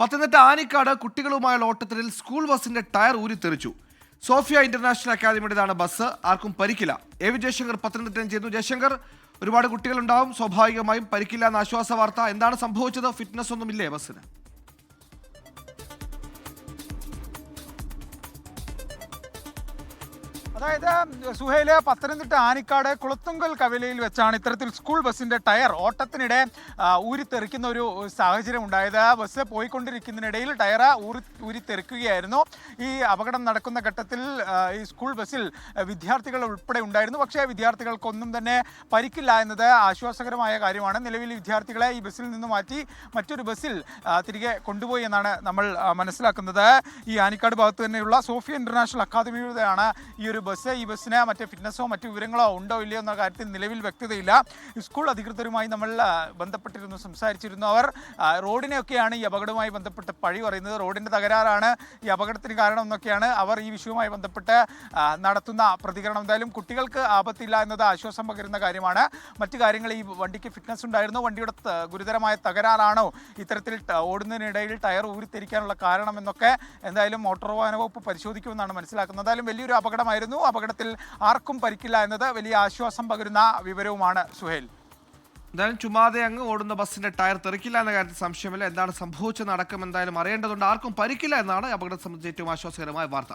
പത്തനംതിട്ട ആനിക്കാട് കുട്ടികളുമായുള്ള ഓട്ടത്തിൽ സ്കൂൾ ബസിന്റെ ടയർ ഊരിത്തെറിച്ചു. സോഫിയ ഇന്റർനാഷണൽ അക്കാദമിയുടേതാണ് ബസ്. ആർക്കും പരിക്കില്ല. എ വി ജയശങ്കർ പത്തനംതിട്ടയിൽ ചെയ്യുന്നു ജയശങ്കർ ഒരുപാട് കുട്ടികളുണ്ടാവും. സ്വാഭാവികമായും പരിക്കില്ല എന്ന ആശ്വാസ വാർത്ത എന്താണ് സംഭവിച്ചത്? ഫിറ്റ്നസ് ഒന്നുമില്ലേ ബസ്സിന്? അതായത് സുഹൈൽ പത്തനംതിട്ട ആനിക്കാട് കുളത്തുങ്കൽ കവലയിൽ വെച്ചാണ് ഇത്തരത്തിൽ സ്കൂൾ ബസ്സിന്റെ ടയർ ഓട്ടത്തിനിടെ ഊരിത്തെറിക്കുന്ന ഒരു സാഹചര്യം ഉണ്ടായത്. ബസ് പോയിക്കൊണ്ടിരിക്കുന്നതിനിടയിൽ ടയർ ഊരി ഊരിത്തെറിക്കുകയായിരുന്നു. ഈ അപകടം നടക്കുന്ന ഘട്ടത്തിൽ ഈ സ്കൂൾ ബസ്സിൽ വിദ്യാർത്ഥികൾ ഉൾപ്പെടെ ഉണ്ടായിരുന്നു. പക്ഷേ വിദ്യാർത്ഥികൾക്കൊന്നും തന്നെ പരിക്കില്ല എന്നത് ആശ്വാസകരമായ കാര്യമാണ്. നിലവിൽ വിദ്യാർത്ഥികളെ ഈ ബസ്സിൽ നിന്ന് മാറ്റി മറ്റൊരു ബസ്സിൽ തിരികെ കൊണ്ടുപോയി എന്നാണ് നമ്മൾ മനസ്സിലാക്കുന്നത്. ഈ ആനിക്കാട് ഭാഗത്ത് തന്നെയുള്ള സോഫിയ ഇന്റർനാഷണൽ അക്കാദമിയുടെയാണ് ഈ ഒരു ബസ് ഈ ബസ്സിന് മറ്റേ ഫിറ്റ്നസോ മറ്റു വിവരങ്ങളോ ഉണ്ടോ ഇല്ലയോ എന്ന കാര്യത്തിൽ നിലവിൽ വ്യക്തതയില്ല. സ്കൂൾ അധികൃതരുമായി നമ്മൾ ബന്ധപ്പെട്ടിരുന്നു സംസാരിച്ചിരുന്നു അവർ. റോഡിനെയൊക്കെയാണ് ഈ അപകടവുമായി ബന്ധപ്പെട്ട് പഴി പറയുന്നത്. റോഡിന്റെ തകരാറാണ് ഈ അപകടത്തിന് കാരണം എന്നൊക്കെയാണ് അവർ ഈ വിഷയവുമായി ബന്ധപ്പെട്ട് നടത്തുന്ന പ്രതികരണം. എന്തായാലും കുട്ടികൾക്ക് ആപത്തില്ല എന്നത് ആശ്വാസം പകരുന്ന കാര്യമാണ്. മറ്റു കാര്യങ്ങൾ ഈ വണ്ടിക്ക് ഫിറ്റ്നസ് ഉണ്ടായിരുന്നു. വണ്ടിയുടെ ഗുരുതരമായ തകരാറാണോ ഇത്തരത്തിൽ ഓടുന്നതിനിടയിൽ ടയർ ഊരിത്തിരിക്കാനുള്ള കാരണം എന്നൊക്കെ എന്തായാലും മോട്ടോർ വാഹന വകുപ്പ് പരിശോധിക്കുമെന്നാണ് മനസ്സിലാക്കുന്നത്. എന്തായാലും വലിയൊരു അപകടമായിരുന്നു. അപകടത്തിൽ ആർക്കും പരിക്കില്ല എന്നത് വലിയ ആശ്വാസം പകരുന്ന വിവരവുമാണ് സുഹേൽ. എന്തായാലും ചുമ്മാതെ അങ്ങ് ഓടുന്ന ബസ്സിന്റെ ടയർ തെറിക്കില്ല എന്ന കാര്യത്തിൽ സംശയമില്ല. എന്താണ് സംഭവിച്ചത് നടക്കും എന്തായാലും അറിയേണ്ടതുണ്ട്. ആർക്കും പരിക്കില്ല എന്നാണ് അപകടം സംബന്ധിച്ച് ഏറ്റവും ആശ്വാസകരമായ വാർത്ത.